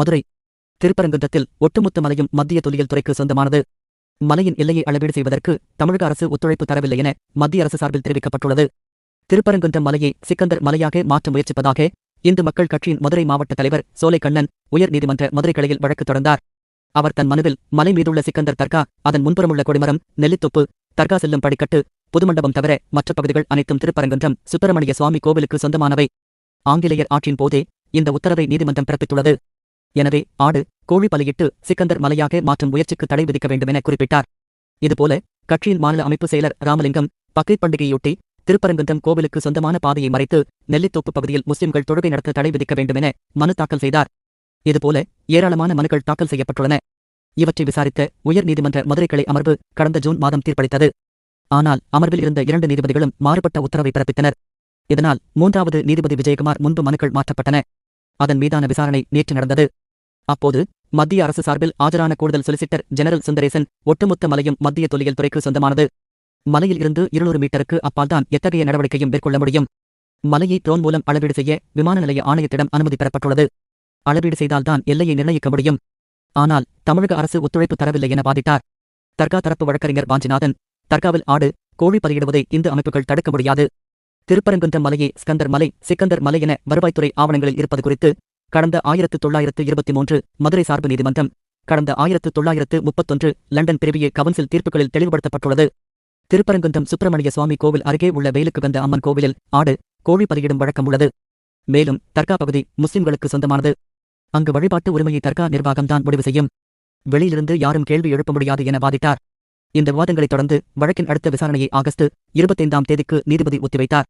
மதுரை திருப்பரங்குன்றத்தில் ஒட்டுமொத்த மலையும் மத்திய தொல்லியல் துறைக்கு சொந்தமானது. மலையின் எல்லையை அளவீடு செய்வதற்கு தமிழக அரசு ஒத்துழைப்பு தரவில்லை என மத்திய அரசு சார்பில் தெரிவிக்கப்பட்டுள்ளது. திருப்பரங்குன்றம் மலையை சிக்கந்தர் மலையாக மாற்ற முயற்சிப்பதாக இந்து மக்கள் கட்சியின் மதுரை மாவட்ட தலைவர் சோலைக்கண்ணன் உயர் நீதிமன்ற மதுரை கிளையில் வழக்கு தொடர்ந்தார். அவர் தன் மனுவில் மலை மீதுள்ள சிக்கந்தர் தர்கா அதன் முன்புறமுள்ள கொடிமரம் நெல்லித்தொப்பு தர்கா செல்லும் படிக்கட்டு புதுமண்டபம் தவிர மற்ற பகுதிகள் அனைத்தும் திருப்பரங்குன்றம் சுப்பிரமணிய சுவாமி கோவிலுக்கு சொந்தமானவை. ஆங்கிலேயர் ஆட்சியின் போதே இந்த உத்தரவை நீதிமன்றம் பிறப்பித்துள்ளது. எனவே ஆடு கோழி பலியிட்டு சிக்கந்தர் மலையாக மாற்றும் முயற்சிக்கு தடை விதிக்க வேண்டுமென குறிப்பிட்டார். இதுபோல கட்சியின் மாநில அமைப்பு செயலர் ராமலிங்கம் பக்ரீத் பண்டிகையொட்டி திருப்பரங்குன்றம் கோவிலுக்கு சொந்தமான பாதையை மறைத்து நெல்லித்தோப்பு பகுதியில் முஸ்லிம்கள் தொழுகை நடத்த தடை விதிக்க வேண்டுமென மனு தாக்கல் செய்தார். இதுபோல ஏராளமான மனுக்கள் தாக்கல் செய்யப்பட்டுள்ளன. இவற்றை விசாரித்த உயர் நீதிமன்ற மதுரை கிளை அமர்வு கடந்த ஜூன் மாதம் தீர்ப்பளித்தது. ஆனால் அமர்வில் இருந்த இரண்டு நீதிபதிகளும் மாறுபட்ட உத்தரவை பிறப்பித்தனர். இதனால் மூன்றாவது நீதிபதி விஜயகுமார் முன்பு மனுக்கள் மாற்றப்பட்டன. அதன் மீதான விசாரணை நேற்று நடந்தது. அப்போது மத்திய அரசு சார்பில் ஆஜரான கூடுதல் சொலிசிட்டர் ஜெனரல் சுந்தரேசன் ஒட்டுமொத்த மலையும் மத்திய தொல்லியல் துறைக்கு சொந்தமானது. மலையில் இருந்து இருநூறு மீட்டருக்கு அப்பால்தான் எத்தகைய நடவடிக்கையும் மேற்கொள்ள முடியும். மலையை ட்ரோன் மூலம் அளவீடு செய்ய விமான நிலைய ஆணையத்திடம் அனுமதி பெறப்பட்டுள்ளது. அளவீடு செய்தால்தான் எல்லையை நிர்ணயிக்க முடியும். ஆனால் தமிழக அரசு ஒத்துழைப்பு தரவில்லை என வாதிட்டார். தர்கா தரப்பு வழக்கறிஞர் வாஞ்சிநாதன் தர்காவில் ஆடு கோழி பலியிடுவதை இந்து அமைப்புகள் தடுக்க முடியாது. திருப்பரங்குன்ற மலையை ஸ்கந்தர் மலை சிக்கந்தர் மலை என வருவாய்த்துறை ஆவணங்களில் இருப்பது குறித்து கடந்த ஆயிரத்து தொள்ளாயிரத்து இருபத்தி மூன்று மதுரை சார்பு நீதிமன்றம் கடந்த ஆயிரத்து தொள்ளாயிரத்து முப்பத்தொன்று லண்டன் பிரிவிய கவுன்சில் தீர்ப்புகளில் தெளிவுபடுத்தப்பட்டுள்ளது. திருப்பரங்குன்றம் சுப்பிரமணிய சுவாமி கோவில் அருகே உள்ள வெயிலுக்கு வந்த அம்மன் கோவிலில் ஆடு கோழி பதியிடும் வழக்கம் உள்ளது. மேலும் தர்கா பகுதி முஸ்லிம்களுக்கு சொந்தமானது. அங்கு வழிபாட்டு உரிமையை தர்கா நிர்வாகம்தான் முடிவு செய்யும். வெளியிலிருந்து யாரும் கேள்வி எழுப்ப முடியாது என வாதிட்டார். இந்த விவாதங்களைத் தொடர்ந்து வழக்கின் அடுத்த விசாரணையை ஆகஸ்ட் இருபத்தைந்தாம் தேதிக்கு நீதிபதி ஒத்திவைத்தார்.